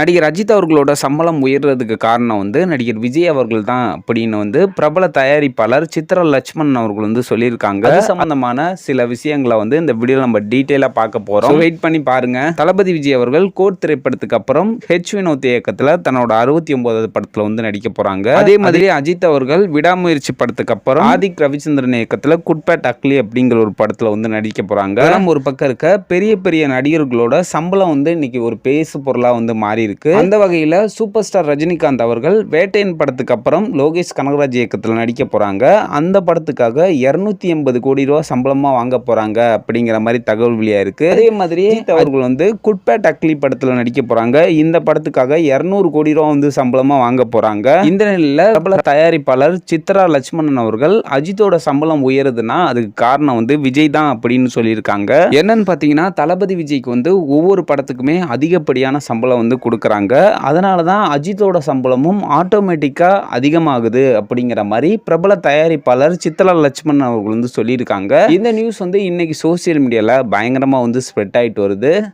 நடிகர் அஜித் அவர்களோட சம்பளம் உயர்றதுக்கு காரணம் வந்து நடிகர் விஜய் அவர்கள் தான் அப்படின்னு வந்து பிரபல தயாரிப்பாளர் சித்ரா லட்சுமணன் அவர்கள் வந்து சொல்லியிருக்காங்க. அது சம்பந்தமான சில விஷயங்களை வந்து இந்த வீடியோ நம்ம டீட்டெயிலாக பார்க்க போகிறோம் வெயிட் பண்ணி பாருங்க. தளபதி விஜய் அவர்கள் கோட் திரைப்படத்துக்கு அப்புறம் ஹெச் வினோத் இயக்கத்தில் தன்னோட அறுபத்தி ஒன்பதாவது படத்தில் வந்து நடிக்க போகிறாங்க அதே மாதிரி அஜித் அவர்கள் விடாமுயற்சி படத்துக்கு அப்புறம் ஆதிக் ரவிச்சந்திரன் இயக்கத்தில் குட்பேட் அக்லி அப்படிங்கிற ஒரு படத்தில் வந்து நடிக்க போகிறாங்க நம்ம ஒரு பக்கம் இருக்க பெரிய பெரிய நடிகர்களோட சம்பளம் வந்து இன்னைக்கு ஒரு பேசு பொருளாக வந்து மாறி இருக்கு. அந்த வகையில் சூப்பர் ஸ்டார் ரஜினிகாந்த் அவர்கள் வேட்டையன் படத்துக்கு அப்புறம் லோகேஷ் கனகராஜ் இயக்கத்தில் நடிக்க போறாங்க. அந்த படத்துக்காக இருநூத்தி எண்பது கோடி ரூபா சம்பளமா வாங்க போறாங்க அப்படிங்கிற மாதிரி தகவல் வெளியா இருக்கு. அதே மாதிரி அவர்கள் வந்து குட்பேட் அக்லி படத்தில் நடிக்க போறாங்க. இந்த படத்துக்காக இருநூறு கோடி ரூபா வந்து சம்பளமா வாங்க போறாங்க. இந்த நிலையில் பிரபல தயாரிப்பாளர் சித்ரா லட்சுமணன் அவர்கள் அஜித்தோட சம்பளம் உயருதுன்னா அதுக்கு காரணம் வந்து விஜய் தான் அப்படின்னு சொல்லியிருக்காங்க. என்னன்னு பார்த்தீங்கன்னா தளபதி விஜய்க்கு வந்து ஒவ்வொரு படத்துக்குமே அதிகப்படியான சம்பளம் வந்து கொடுக்குறாங்க. அதனால தான் அஜித்தோட சம்பளமும் ஆட்டோமேட்டிக்காக அதிகமாகுது அப்படிங்கிற மாதிரி பிரபல தயாரிப்பாளர் சித்தலா லட்சுமண் அவர்கள் வந்து சொல்லியிருக்காங்க. இந்த நியூஸ் வந்து இன்னைக்கு சோசியல் மீடியாவில் பயங்கரமாக வந்து ஸ்ப்ரெட் ஆயிட்டு வருது.